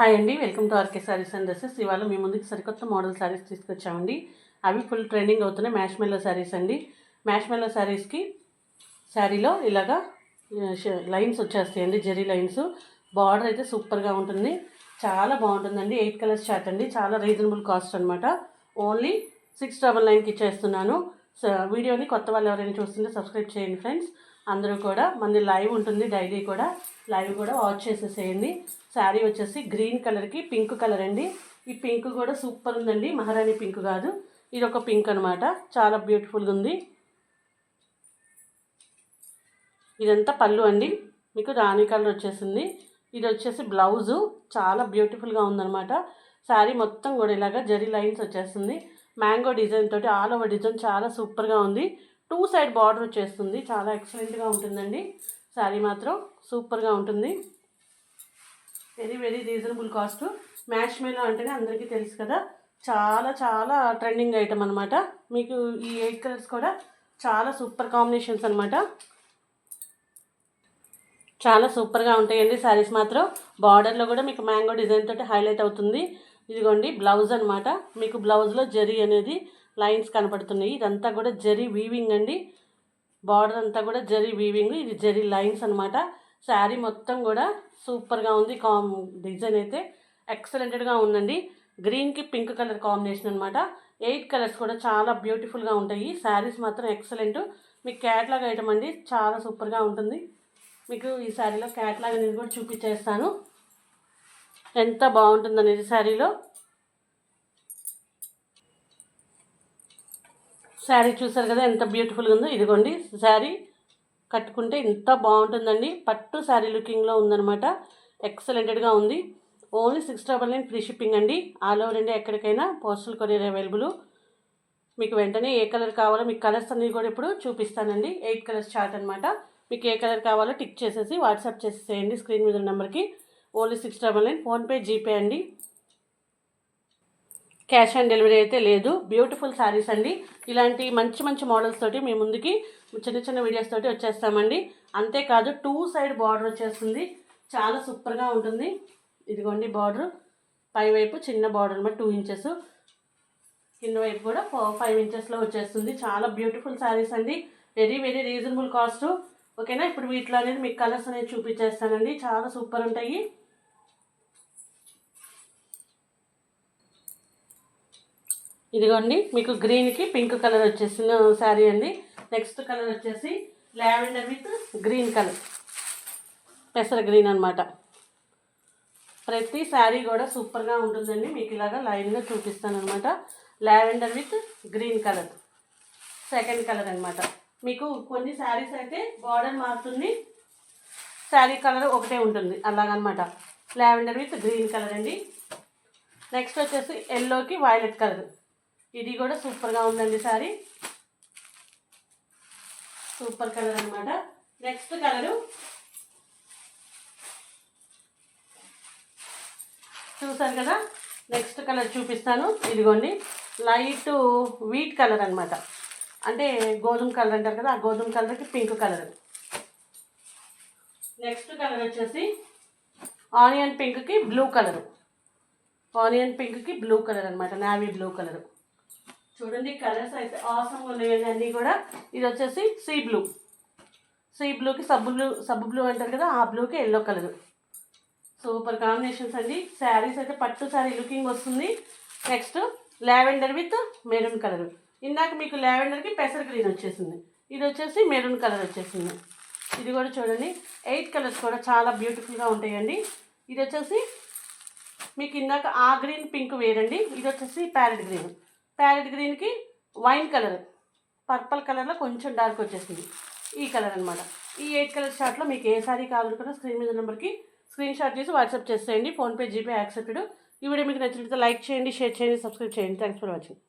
Hi అండి welcome to R K sarees and dresses ఇవాళ మీ ముందుకు సరికొత్త మోడల్ శారీస్ తీసుకొచ్చామండి. అవి ఫుల్ ట్రెండింగ్ అవుతున్నాయి మ్యాష్ మెల్లో శారీస్ అండి మ్యాష్ మెల్లో శారీస్కి శారీలో ఇలాగా లైన్స్ వచ్చేస్తాయండి జెరీ లైన్స్ బార్డర్ అయితే సూపర్గా ఉంటుంది. చాలా బాగుంటుందండి ఎయిట్ కలర్స్ చార్ట్ అండి. చాలా రీజనబుల్ కాస్ట్ అనమాట ఓన్లీ సిక్స్ డబల్ నైన్కి ఇచ్చేస్తున్నాను. సో వీడియోని కొత్త వాళ్ళు ఎవరైనా చూస్తుంటే సబ్స్క్రైబ్ చేయండి ఫ్రెండ్స్ అందరూ కూడా మన లైవ్ ఉంటుంది డైలీ కూడా లైవ్ కూడా వాచ్ చేసేసేయండి. శారీ వచ్చేసి గ్రీన్ కలర్కి పింక్ కలర్ అండి. ఈ పింక్ కూడా సూపర్ ఉందండి. మహారాణి పింక్ కాదు. ఇది ఒక పింక్ అనమాట చాలా బ్యూటిఫుల్గా ఉంది. ఇదంతా పళ్ళు అండి. మీకు రాణి కలర్ వచ్చేసింది. ఇది వచ్చేసి బ్లౌజు. చాలా బ్యూటిఫుల్గా ఉందన్నమాట. శారీ మొత్తం కూడా ఇలాగా జరీ లైన్స్ వచ్చేస్తుంది మ్యాంగో డిజైన్ తోటి ఆల్ ఓవర్ డిజైన్ చాలా సూపర్గా ఉంది. టూ సైడ్ బార్డర్ వచ్చేస్తుంది. చాలా ఎక్సలెంట్గా ఉంటుందండి. శారీ మాత్రం సూపర్గా ఉంటుంది. వెరీ వెరీ రీజనబుల్ కాస్ట్ మ్యాష్ మేలో అంటేనే అందరికీ తెలుసు కదా చాలా చాలా ట్రెండింగ్ ఐటమ్ అనమాట మీకు ఈ ఎయిట్ కలర్స్ కూడా చాలా సూపర్ కాంబినేషన్స్ అనమాట చాలా సూపర్గా ఉంటాయండి శారీస్ మాత్రం. బార్డర్లో కూడా మీకు మ్యాంగో డిజైన్ తోటి హైలైట్ అవుతుంది. ఇదిగోండి బ్లౌజ్ అనమాట మీకు బ్లౌజ్లో జరీ అనేది లైన్స్ కనపడుతున్నాయి. ఇదంతా కూడా జరీ వీవింగ్ అండి. బార్డర్ అంతా కూడా జరీ వీవింగ్ ఇది జరీ లైన్స్ అనమాట శారీ మొత్తం కూడా సూపర్గా ఉంది. కామ్ డిజైన్ అయితే ఎక్సలెంటెడ్గా ఉందండి. గ్రీన్కి పింక్ కలర్ కాంబినేషన్ అనమాట ఎయిట్ కలర్స్ కూడా చాలా బ్యూటిఫుల్గా ఉంటాయి. శారీస్ మాత్రం ఎక్సలెంట్ మీకు క్యాట్లాగ్ ఐటమ్ అండి. చాలా సూపర్గా ఉంటుంది. మీకు ఈ శారీలో క్యాట్లాగ్ అనేది కూడా చూపించేస్తాను. ఎంత బాగుంటుంది అనేది శారీలో. శారీ చూసారు కదా ఎంత బ్యూటిఫుల్గా ఉందో. ఇదిగోండి శారీ కట్టుకుంటే ఎంత బాగుంటుందండి. పట్టు శారీ లుకింగ్లో ఉందనమాట ఎక్సలెంటెడ్గా ఉంది. Only six double nine free shipping అండి. ఆల్ ఓవర్ ఇండియా ఎక్కడికైనా పోస్టల్ కొరియర్ అవైలబుల్ మీకు వెంటనే ఏ కలర్ కావాలో మీకు కలర్స్ అన్నీ కూడా ఇప్పుడు చూపిస్తానండి. ఎయిట్ కలర్స్ చార్ట్ అనమాట మీకు ఏ కలర్ కావాలో టిక్ చేసేసి వాట్సాప్ చేసేసేయండి స్క్రీన్ మీద నెంబర్కి only six double nine PhonePe GPay అండి. క్యాష్ ఆన్ డెలివరీ అయితే లేదు. బ్యూటిఫుల్ శారీస్ అండి. ఇలాంటి మంచి మంచి మోడల్స్ తోటి మీ ముందుకి చిన్న చిన్న వీడియోస్ తోటి వచ్చేస్తామండి. అంతేకాదు టూ సైడ్ బార్డర్ వచ్చేస్తుంది. చాలా సూపర్గా ఉంటుంది. ఇదిగోండి బార్డర్. పై వైపు చిన్న బార్డర్ అనమాట టూ ఇంచెస్ కింద వైపు కూడా ఫైవ్ ఇంచెస్లో వచ్చేస్తుంది. చాలా బ్యూటిఫుల్ శారీస్ అండి. వెరీ వెరీ రీజనబుల్ కాస్ట్ ఓకేనా? ఇప్పుడు వీటిలో అనేది మీకు కలర్స్ అనేది చూపించేస్తానండి. చాలా సూపర్ ఉంటాయి. ఇదిగోండి మీకు గ్రీన్కి పింక్ కలర్ వచ్చేసిన శారీ అండి. నెక్స్ట్ కలర్ వచ్చేసి లావెండర్ విత్ గ్రీన్ కలర్. పెసర గ్రీన్ అనమాట ప్రతి శారీ కూడా సూపర్గా ఉంటుందండి. మీకు ఇలాగా లైన్గా చూపిస్తాను అనమాట lavender with green colour. Second colour అనమాట మీకు కొన్ని శారీస్ అయితే బార్డర్ మారుతుంది. శారీ కలర్ ఒకటే ఉంటుంది. అలాగనమాట లావెండర్ విత్ గ్రీన్ కలర్ అండి. నెక్స్ట్ వచ్చేసి ఎల్లోకి వైలెట్ కలర్. ఇది కూడా సూపర్గా ఉందండి సారీ. సూపర్ కలర్ అనమాట నెక్స్ట్ కలరు. చూసారు కదా? నెక్స్ట్ కలర్ చూపిస్తాను. ఇదిగోండి. లైట్ వీట్ కలర్ అనమాట అంటే గోధుమ కలర్ అంటారు కదా ఆ గోధుమ కలర్కి పింక్ కలర్. నెక్స్ట్ కలర్ వచ్చేసి ఆనియన్ పింక్కి బ్లూ కలర్. ఆనియన్ పింక్కి బ్లూ కలర్ అనమాట నావీ బ్లూ కలర్. చూడండి కలర్స్ అయితే ఆసమ్ ఉన్నాయండి అన్నీ కూడా. ఇది వచ్చేసి సీ బ్లూ సీ బ్లూకి సబ్బు బ్లూ సబ్బు బ్లూ అంటారు కదా ఆ బ్లూకి ఎల్లో కలర్ సూపర్ కాంబినేషన్స్ అండి. శారీస్ అయితే పట్టు శారీ లుకింగ్ వస్తుంది. Next lavender with maroon colour ఇందాక మీకు లావెండర్కి పెసర్ గ్రీన్ వచ్చేసింది. ఇది వచ్చేసి మెరూన్ కలర్ వచ్చేసింది. ఇది కూడా చూడండి. ఎయిట్ కలర్స్ కూడా చాలా బ్యూటిఫుల్గా ఉంటాయండి. ఇది వచ్చేసి మీకు ఇందాక ఆ గ్రీన్ పింక్ వేరండి. ఇది వచ్చేసి ప్యారెట్ గ్రీన్ ప్యారెట్ గ్రీన్కి వైన్ కలర్. పర్పుల్ కలర్లో కొంచెం డార్క్ వచ్చేసింది. ఈ కలర్ అనమాట ఈ ఎయిట్ కలర్ షార్ట్లో మీకు ఏ సారీ కావాలనుకున్నా స్క్రీన్ మీద నెంబర్కి స్క్రీన్ షాట్ చేసి వాట్సాప్ చేసేయండి. PhonePe GPay accepted. ఈ వీడియో మీకు నచ్చినట్లయితే లైక్ చేయండి షేర్ చేయండి సబ్స్క్రైబ్ చేయండి. Thanks for watching.